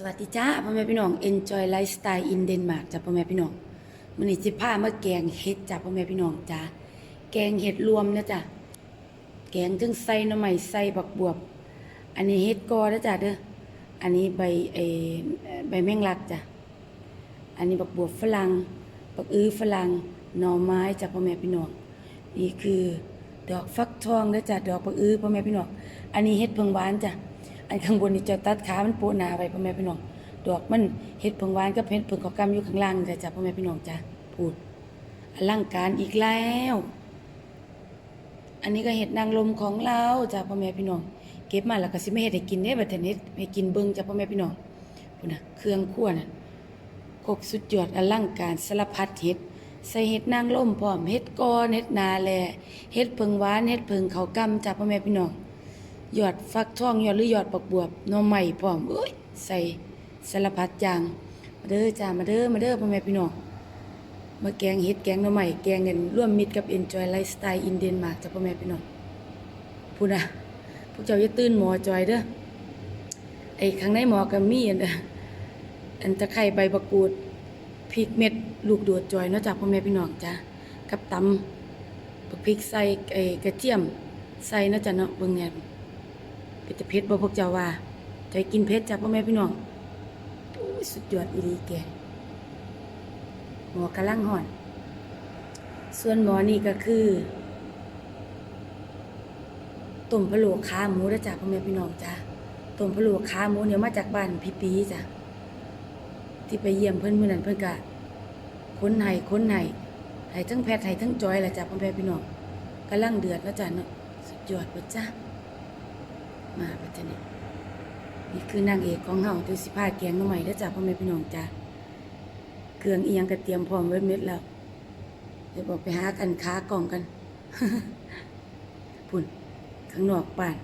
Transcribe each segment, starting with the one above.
สวัสดีจ้าพ่อแม่พี่น้อง Enjoy Lifestyle in Denmark จ้าพ่อแม่พี่น้องมื้อนี้สิพามาแกงเห็ดจ้าพ่อแม่พี่น้องจ้าแกงเห็ดรวมนะจ้ะแกงถึงใส่หน่อไม้ใส่บักบวบ อันนี้เห็ดกอนะจ้ะเด้ออันนี้ใบเอใบแมงลักจ้ะอันนี้บักบวบฝรั่งบักอื้อฝรั่งหน่อไม้จ้ะพ่อแม่พี่น้องนี่คือดอกฟักทองนะจ้ะดอกบักอื้อพ่อแม่พี่น้องอันนี้เห็ดเพิงหวานจ้ะ อันข้างบนนี่จะตัดขา มันปะหนาไปพ่อแม่พี่น้อง ดอกมันเห็ดเพิงหวานกับเห็ดเพิงขอกำอยู่ข้างล่างจ้ะจ้ะพ่อแม่พี่น้องจ้ะพูดอลังการอีกแล้ว อันนี้ก็เห็ดนางลมของเราจ้ะพ่อแม่พี่น้อง เก็บมาแล้วก็สิไม่เห็ดให้กินเด้บัดนี้ให้กินเบิ่งจ้ะพ่อแม่พี่น้องพุ่นน่ะเครื่องคั่วน่ะครบสุดยอดอลังการสารพัดเห็ดใส่เห็ดนางลมพร้อมเห็ดกอนเห็ดนาแลเห็ดเพิงหวานเห็ดเพิงเขาวกำจ้ะพ่อแม่พี่น้อง หยอดฟักทองหยอดหรือยอดปักบวบน่อไม้พร้อมเอ้ยใส่สารพัดอย่างมาเด้อจ้ามาเด้อมาเด้อพ่อแม่พี่น้องมาแกงเห็ดแกงน่อไม้แกงกันร่วมมิตรกับ Enjoy Lifestyle in Denmark จ้าพ่อแม่พี่น้องพูดนะพวกเจ้าอย่าตื่นหมอจอยเด้อไอ้ข้างในหมอก็มีอันอันตะไคร้ใบบักกูดพริกเม็ดลูกโดดจอยเนาะจ้าพ่อแม่พี่น้องจ้ากับตำบักพริกใส่ไอ้กระเทียมใส่เนาะจ้าเนาะเบิ่งแหน่ เป็นจะเผ็ดบ่พวกเจ้าว่าใจกินเผ็ดจ้ะพ่อแม่พี่น้องสุดยอดอีหลีแกหมอกำลังห่อน ส่วนหมอนี่ก็คือต้มพะโล้ขาหมูนะจ้ะพ่อแม่พี่น้องจ้ะต้มพะโล้ขาหมูเนี่ยมาจากบ้านพี่ปีจ้ะที่ไปเยี่ยมเพิ่อนเมื้อนั้นเพิ่อนก็ค้นให้ค้นให้ให้ทั้งแพทย์ให้ทั้งจอยแหละจ้ะพ่อแม่พี่น้องกำลังเดือดแล้วจ้ะเนาะสุดยอดเบิดจ้ะ มาปัจจุบันนี่คือนางเอกของเฮาตัวสิพาแกงน้ำใหม่แล้วจ้ะพ่อแม่พี่น้องจ้าเครื่องเอียงก็เตรียมพร้อมไว้เม็ดแล้วเดี๋ยวบอกไปหากันค้ากล่องกันพุ่นข้างนอกบ้าน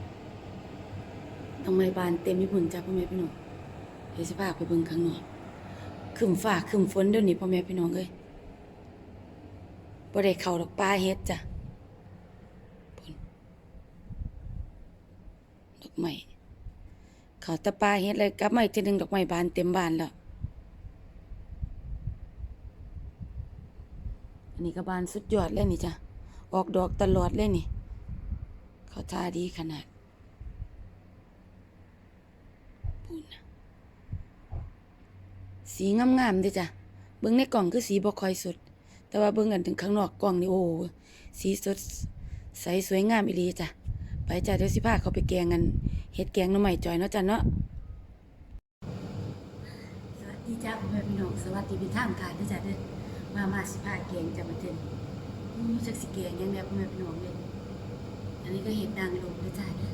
ทำไมบานเต็มญี่ปุ่นจ้าพ่อแม่พี่น้องเดี๋ยวสิพาไปเบิ่งข้างนอกขึ้นฟ้าขึ้นฝนเดี๋ยวนี้พ่อแม่พี่น้องเอ้ยบ่ได้เข้าดอกปลาเฮ็ดจ้ะ อกไม้เขาตะปาเฮ็ดเลยกลับมาอีกทีหนึงดอกไม้บานเต็มบานแล้ว อันนี้ก็บานสุดยอดเลยนี่จ้ะ ออกดอกตลอดเลยนี่ เขาทาดีขนาดปูนนสีงามๆเด้จ้ะ เบิ่งในกล่องคือสีบ่ค่อยสด แต่ว่าเบิ่งกันถึงข้างนอกกล่องนี่โอ้โหสีสดใสสวยงามอีหลีจ้ะ ไปจ้ะเดี๋ยวสิพาเขาไปแกงกันเฮ็ดแกงน่อไม้จอยเนาะจ้ะเนาะสวัสดีจ้าพ่อแม่พี่น้องสวัสดีพี่ท่างการด้อจ้ะเด้อมามาสิพาแกงจ้ะมาเทินอือจักสิแกงยังแน่พ่อแม่พี่น้องเด้ออันนี้ก็เฮ็ดดังลงเด้อจ้ะเด้อ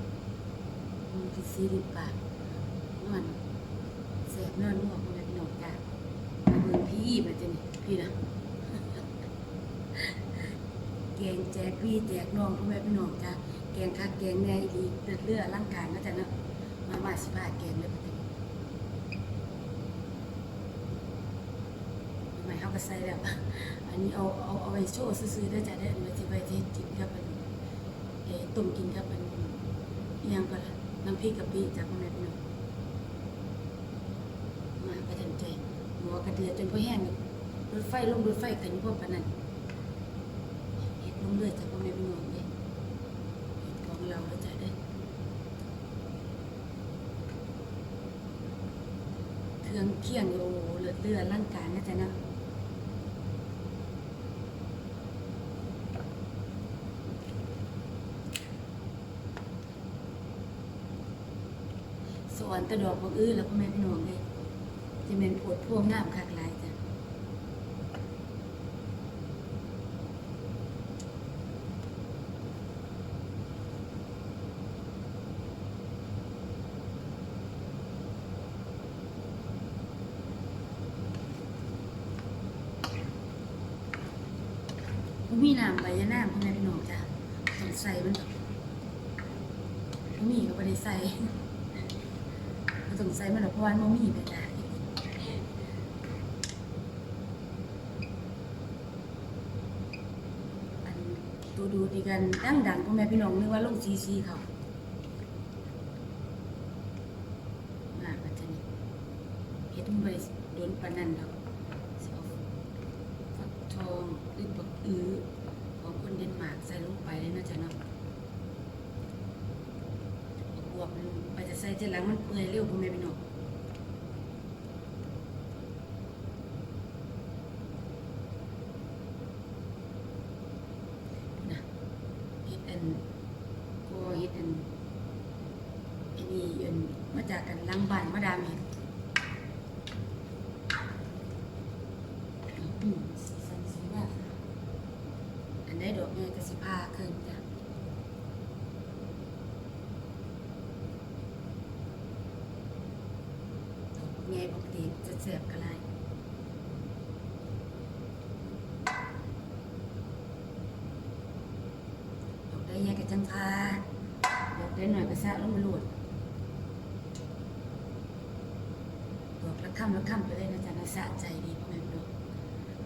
อือคือสีริบปากนวลแซ่บนวลนัวพ่อแม่พี่น้องจ้ะมาเบิ่งพี่มาจ้นพี่นะแกงแจกพี่แจกน้องพ่อแม่พี่น้องจ้ะ แกงคักแกงแน่อีดีเลือดเลือดร่างกายนะจ๊ะเนาะมามาสิพาแกงเลยปะติทำไมเขาก็ใส่แล้วอันนี้เอาเอาเอาไว้โชว์ซื้อๆได้จะเด้มาที่ไปที่กินกับมันเออต้มกินกับมันยังก็ละน้ำพริกกะปิจ้ะพ่อแม่พี่น้องมาประทันใจหัวกระเดือจนพอแห้งรถไฟลงรถไฟขันพวกปานนั้นเห็ดลงเลยจากพ่อแม่พี่น้องเลยเห็ดของเราแล้วจ้ะเด้อเค รื่องเคียงโลหเลือดเลือดร่างกายนะจ๊ะนะสวนตะดอกบกอื้อแล้วก็แม่พี่น้องเลยจะเป็นปวดพวงงามคักหลายจ้ะ บ่ มีน้ำใบยะนางพ่อแม่พี่น้องจ้ะต้องใส่มันบ่มีก็บ่ได้ใส่มันต้องใส่มันดอกเพราะว่ามันบ่มีแม่จ้ะอันตัวดูดีกันดังดังพ่อแม่พี่น้องนึกว่าลงซีซีเขามาปัจจุบันมันไปโดนปานนันดอกสิเอาฟักท องหรือบักอื้อของคนเดนมาร์กใส่ลงไปเลยนะจ๊ะเนาะบวบมันไปจะใส่ทีหลังมันเปื่อยเร็วพ่อแม่พี่น้องนะเฮ็ดอันก็เฮ็ดอันอันนี้อันมาจากกันลังบ้านมาดามเห็ด อืมสีสันสวยมากค่ะอันได้ดอกไงกระสิผ้าขึ้นจ้ะดอกไงปกติจะ เสียบกระไรดอกได้ไงกระจังพาดอกได้หน่อยกระซะลงมาหลุดดอกละค่ำละค่ำไปเลยนะจ๊ะนะสะใจดีพอม่พี่น้อง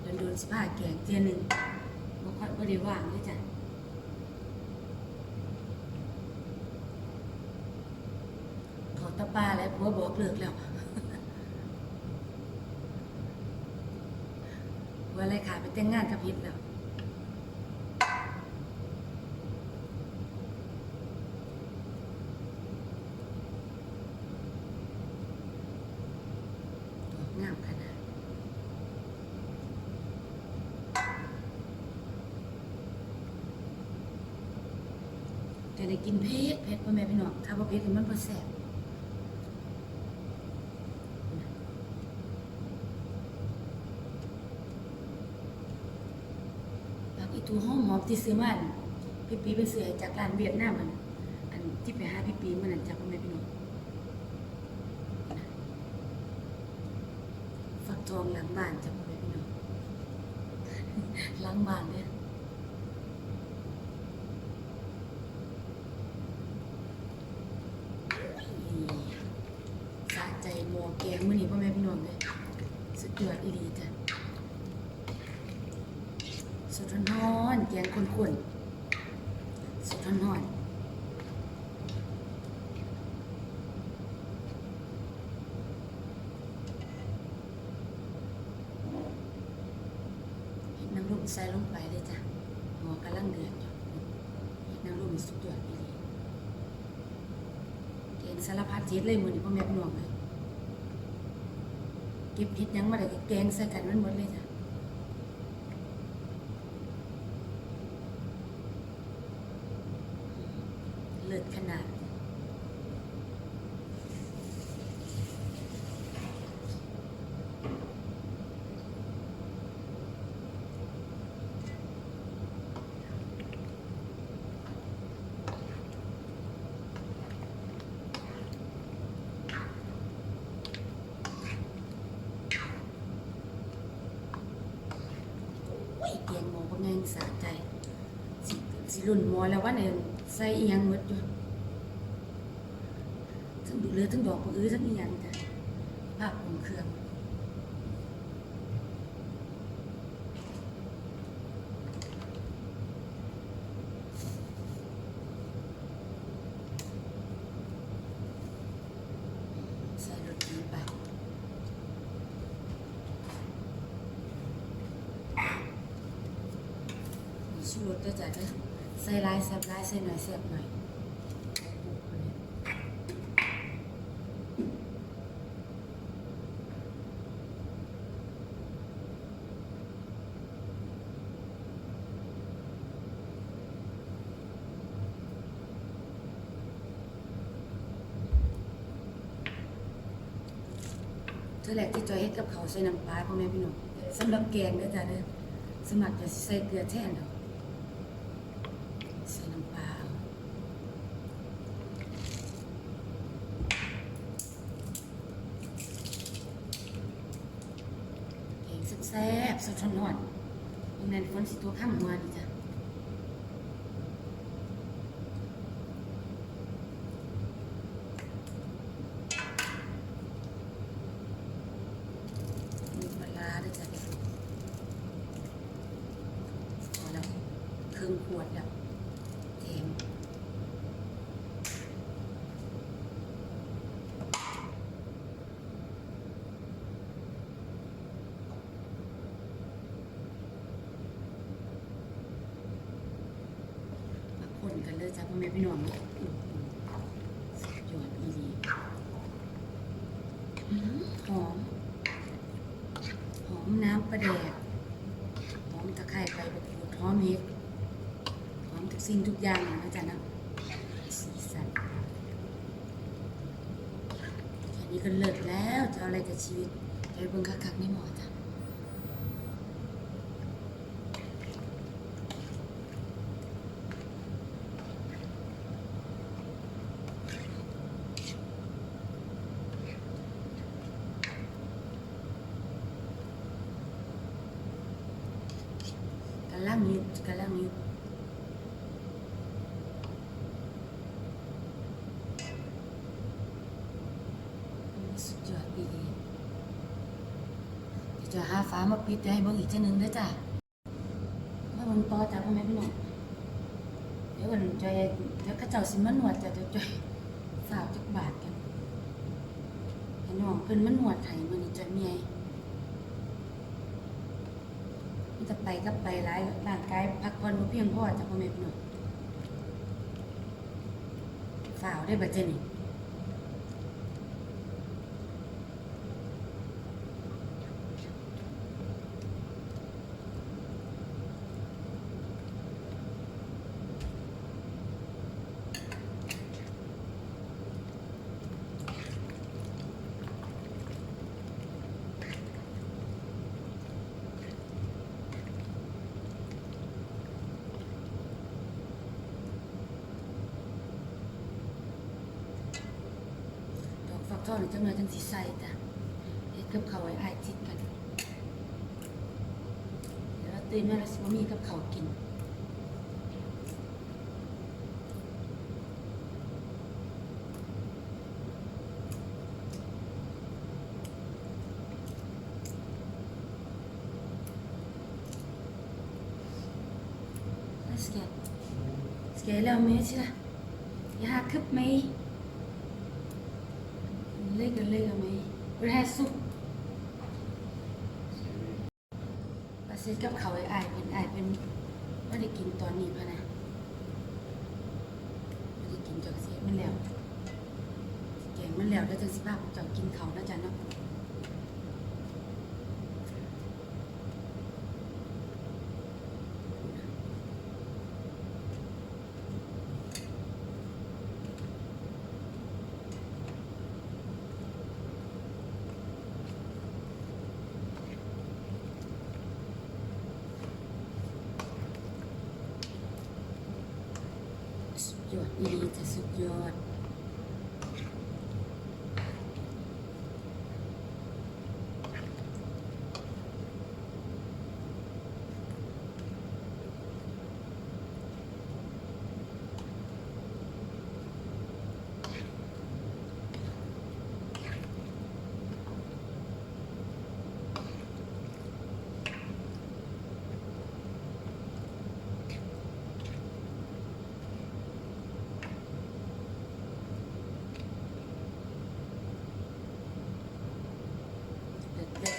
โดนโดนสิผ้าแกงเทียนหนึ่งบ่ค่อยบ่ได้ว่างเลยจ้ะขอตะปาแล้วผัวบอกเลิกแล้ว ว่าอะไรขาไปแต่งงานกับพิษแล้วงามขนาดจะได้กินเผ็ดเผ็ดพ่อแม่พี่น้องถ้าบ่เผ็ดก็มันบ่แซ่บแล้ว อีตูห้อมหอมที่ซื้อมาพี่ปีไปซื้อจากร้านเวียดนามมันอันที่ไปหาพี่ปีมันนั่นจ้ะพ่อแม่พี่น้องฝักทองหลังบ้านจ้ะพ่อแม่พี่น้องหลังบ้านเนี่ยสะใจหมัวแกงมื้อนี้พ่อแม่พี่น้องเลยสุดยอดอีลีจ้ะ สุดร้อนๆแกงข้นสุดร้อนๆเห็ดนางรมใส่ลงไปเลยจ้ะหัวกำลังเดือดอยู่เห็ดนางรมสุดยอดอีหลีเก่งสารพัดเจ็ดเลยมือนี่พ่อแม่พี่น้องเลยเก็บเห็ดยังมาได้แกงใส่กันมันหมดเลยจ้ะเลิศขนาดโอ้ยเกียงหมอพ่อแม่งสะใจสิสิ รุ่นหมอแล้วว่าเนี่ยใส่เอียงหมดอยู่ทั้งดูเลือทั้งดอกมือทั้งเอียงจ้ะภาพของเครื่องใส่รถดีไปมีชูรสด้วยจ้ะเด้ ใส่หลายแซ่บหลายใส่หน่อยแซ่บหน่อยเธอแหลกที่จอยเฮ็ดกับเขาใส่น้ำปลาพ่อแม่พี่น้องสำหรับแกงเด้อจ้ะเด้อสมัครจะใส่เกลือแท่นเอาใส่น้ำปลาเอา แซ่บๆสดร้อนๆยังไงฝนสิตัวข้ามหัวดีจ้ะมีปลาร้าด้วยจ้ะพอแล้วครึ่งขวดแล้วเต็ม พ่อ แม่พี่น้องอืมสุดยอดอีหลีหอม หอมน้ำปลาแดกหอมตะไคร้ใบมะกรูดหอมเห็ดหอมทุกสิ่งทุกอย่างนะจ๊ะนะสีสันแค่นี้ก็เลิศแล้วจะอะไรกับชีวิตไปเบิ่งคักๆในหมอจ้ะกำลังยุบกำลังยุบสุดยอดดีๆเดี๋ยว จะหาฟ้ามาปิดให้เบิ่งอีกเทีนึงด้วยจ้ะมาเบิ่งต่อจ้ะพ่อแม่พี่น้องเดี๋ยวกันจอยเดี๋ยวข้าเจ้าสิมาหนวดจ้ะเดี๋ยวจอยสาวจักบาทกันให้น้องเพิ่นมาหนวดให้มื้อนี้จอยเมียมันจะไปก็ไปหลายร่างกายพักผ่อนบ่เพียงพอจ้ะพ่อแม่พี่น้องสาวได้บัดเจนี่ ดอกฟักทองนี่จังเลยจังสิใส่จ้ะเฮ็ดกับเขาไว้อายจิตกัน เดี๋ยวเตื่นมาแล้วสิบ่มีกับเขากิน Let's get Ska jag lära mig till det? Jag har köpt mig lägga lägga mig och det här supp ประเสริฐกับเขาไอ้อายเป็นอายเป็นไม่ได้กินตอนนี้พะนะไม่ได้กินจากเสียมันแล้วแกงมันแล้วแล้วจะสิภาพเจ้ากินเขาวนะจ๊ะเนาะ ยอดอีจะสุดยอด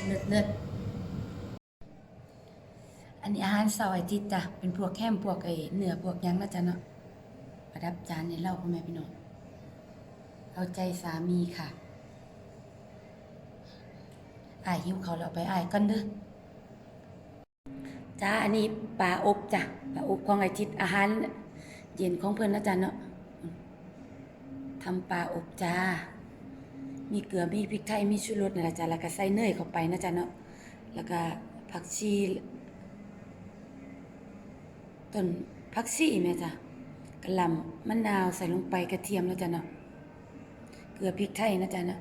เลิศ เลิศเลิศเลิศอันนี้อาหารเสาร์อาทิตย์จ้ะเป็นพวกแคมพวกไอ้เนื้อพวกยังนะจ๊ะเนาะประดับจานในเล่าพ่อแม่พี่น้องเอาใจสามีค่ะอายหิวเขาเอาไปอายกันเด้อจ้าอันนี้ปลาอบจ้ะปลาอบของไอทิตอาหารเย็นของเพิ่อนนะจ๊ะเนาะทำปลาอบจ้า มีเกลือมีพริกไทยมีชูรสนะจ๊ะแล้วก็ใส่เนยเข้าไปนะจ๊ะเนาะแล้วก็ผักชีต้นผักชีแม่จ้ะกระลำมะนาวใส่ลงไปกระเทียมนะจ๊ะเนาะเกลือพริกไทยนะจ๊ะเนาะ